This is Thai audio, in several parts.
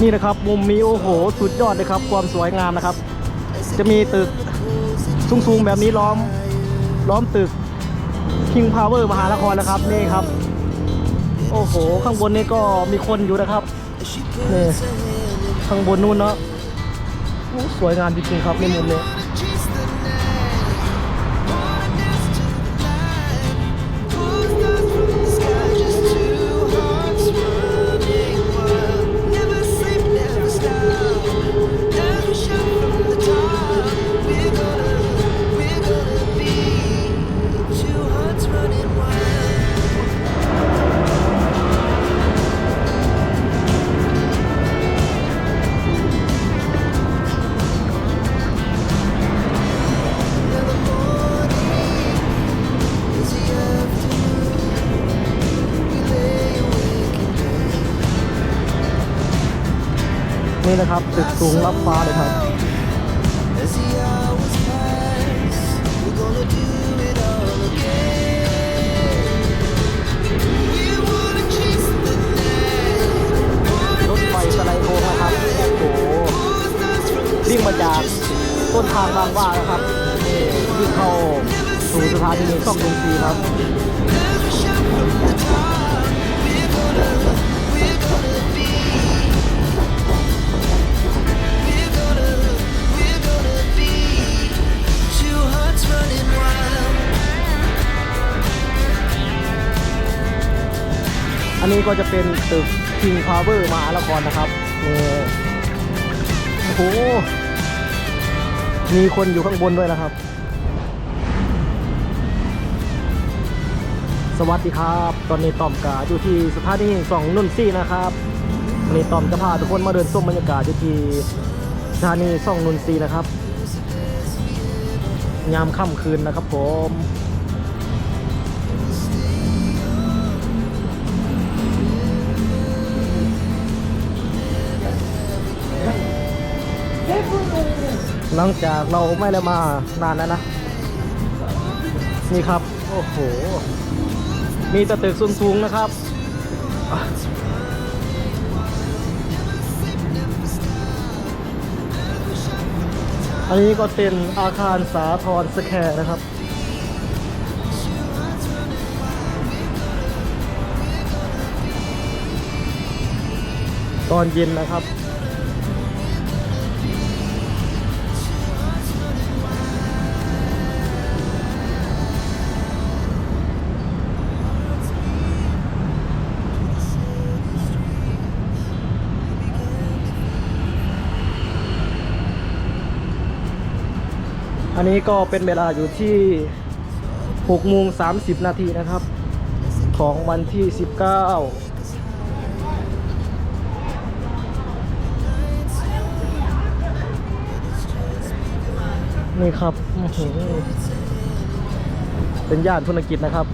นี่นะครับมุมนี้โอ้โห สุดยอดเลยครับ ความสวยงามนะครับ จะมีตึกสูงๆแบบนี้ล้อมล้อมตึก King Power มหานครนะครับนี่ครับ โอ้โห ข้างบนนี่ก็มีคนอยู่นะครับนี่ข้างบนนู่นเนาะสวยงามจริงๆครับในมุมนี้ นี่นะครับตึกสูงรับฟ้าเลยครับรถไฟสไลด์โค้งนะครับโอ้โหวิ่งมาจากต้นทางบางว่านะครับวิ่งเข้าสู่สถานีซ่อมดนตรีครับ นี้ก็จะเป็นตึก King Power มหานครนะครับนี่โอ้โห มีคนอยู่ข้างบนด้วยนะครับ สวัสดีครับ ตอนนี้ต้อมกาอยู่ที่สถานีสองนุ่นซี่นะครับวันนี้ต้อมจะพาทุกคนมาเดินชมบรรยากาศอยู่ที่สถานีสองนุ่นซี่นะครับ ยามค่ำคืนนะครับผม หลังจากเราไม่ได้มานานแล้วนะ นี่ครับ โอ้โห มีแต่ตึกสูงๆนะครับ อันนี้ก็เป็นอาคารสาทรสแคร์นะครับตอนเย็นนะครับ อันนี้ก็เป็นเวลาอยู่ที่6โมง30 นาทีนะครับ ของวันที่ 19นี่ครับเป็นย่านธุรกิจนะครับ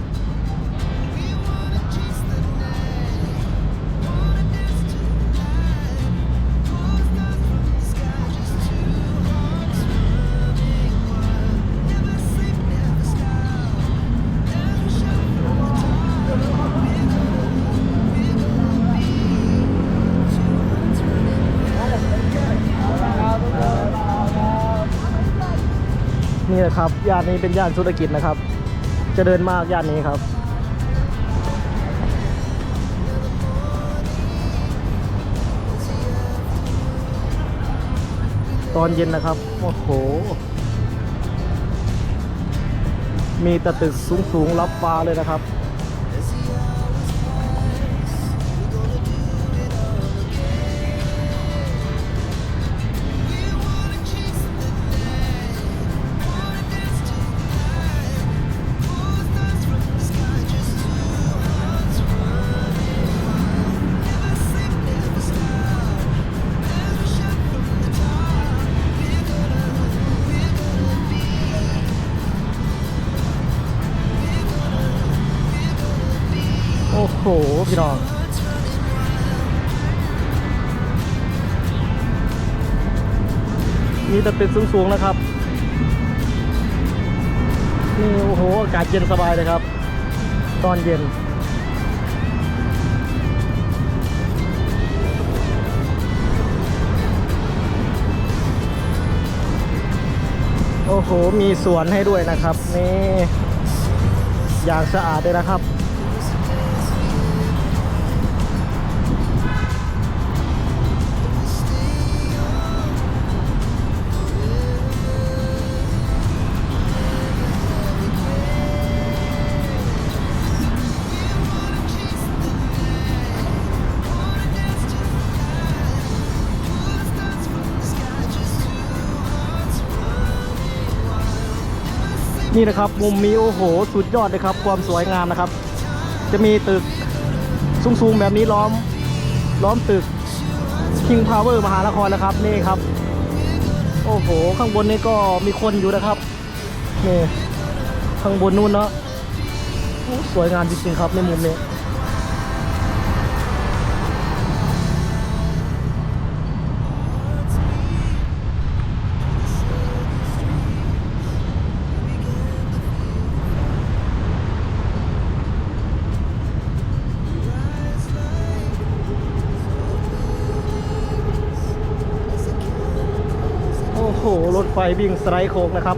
นะครับย่านนี้เป็นย่านธุรกิจนะครับ จะเดินมากย่านนี้ครับ ตอนเย็นนะครับโอ้โหมีแต่ตึกสูงๆรับฟ้าเลยนะครับ พี่น้องมีแต่เป็นสูงๆนะครับนี่โอ้โหอากาศเย็นสบายเลยครับ ตอนเย็นโอ้โห มีสวนให้ด้วยนะครับ นี่ อย่างสะอาดเลยนะครับ นี่นะครับมุมนี้โอ้โห สุดยอดเลยครับ ความสวยงามนะครับ จะมีตึกสูงๆแบบนี้ล้อมล้อมตึก King Power มหานครนะครับนี่ครับ โอ้โห ข้างบนนี้ก็มีคนอยู่นะครับนี่ข้างบนนู่นเนาะสวยงามจริงๆครับในมุมนี้ หรถไฟวิ่งสไลด์โค้งนะครับ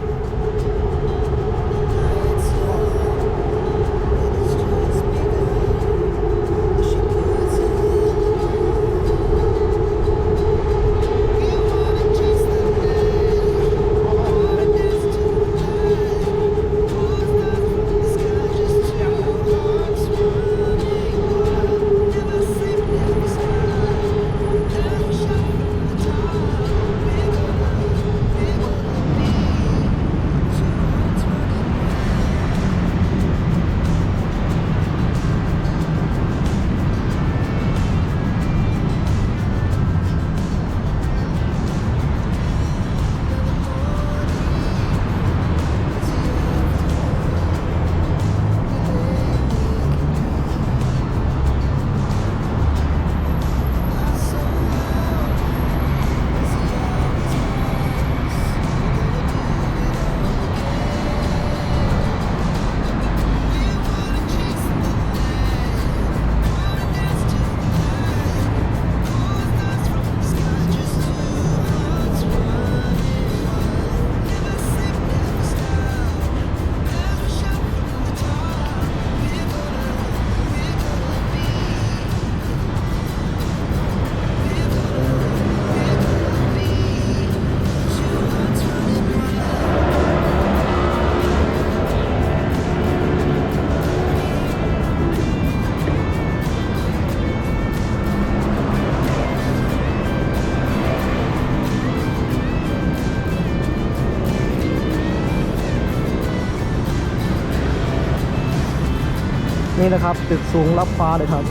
นี่นะครับ ตึกสูงรับฟ้าเลยครับ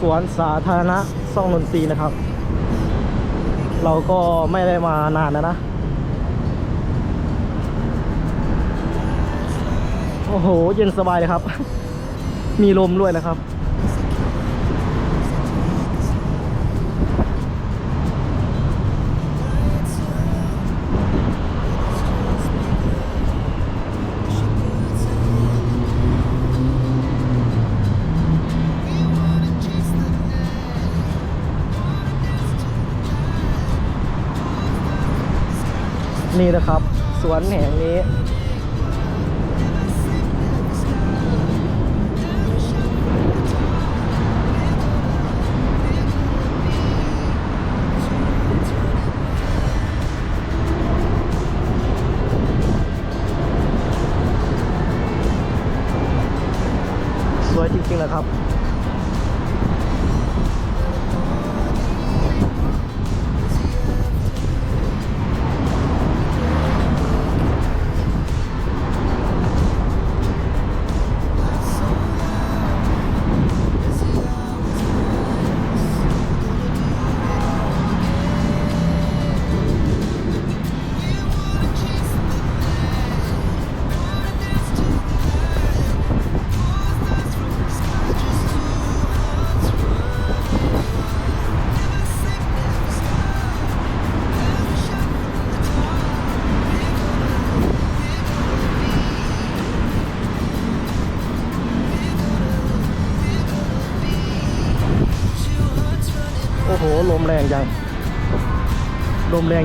สวนสาธารณะซ่องนนทรีนะครับ เราก็ไม่ได้มานานแล้วนะ โอ้โห เย็นสบายเลยครับ มีลมด้วยนะครับ นี่นะครับ สวนแห่งนี้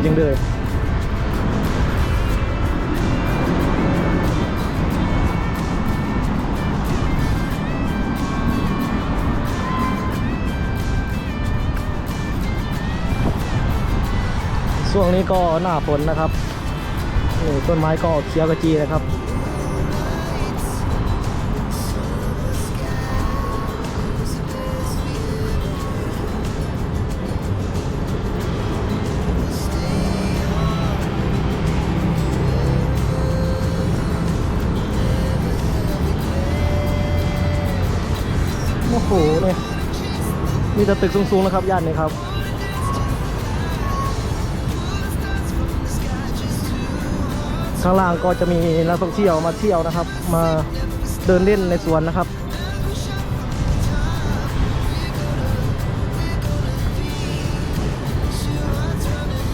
จังเลยช่วงนี้ก็หน้าฝนนะครับนี่ต้นไม้ก็เขียวกระจีนะครับ มีแต่ตึกสูงๆนะครับย่านนี้ครับข้างล่างก็จะมีนักท่องเที่ยวมาเที่ยวนะครับ มาเดินเล่นในสวนนะครับ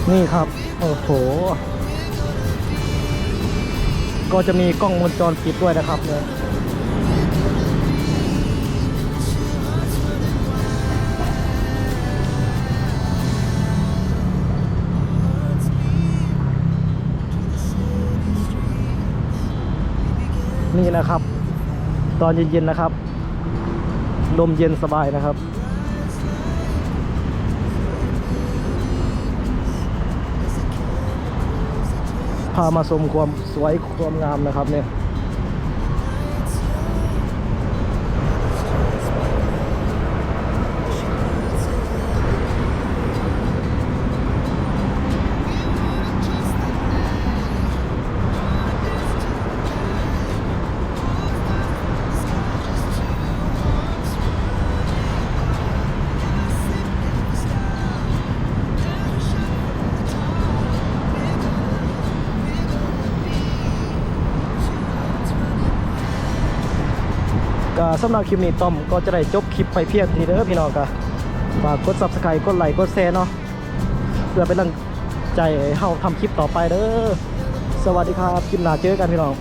นี่ครับ โอ้โห ก็จะมีกล้องวงจรปิดด้วยนะครับเนี่ย นี่นะครับ ตอนเย็นๆนะครับ ลมเย็นสบายนะครับ พามาชมความสวยความงามนะครับเนี่ย สำหรับคลิปนี้ต้อมก็จะได้จบคลิปไปเพียงทีเด้อพี่น้องก็ฝากกด subscribe กดไลค์กดแชร์เนาะเพื่อเป็นกำลังใจให้เฮาทำคลิปต่อไปเด้อสวัสดีครับคลิปหน้าเจอกันพี่น้อง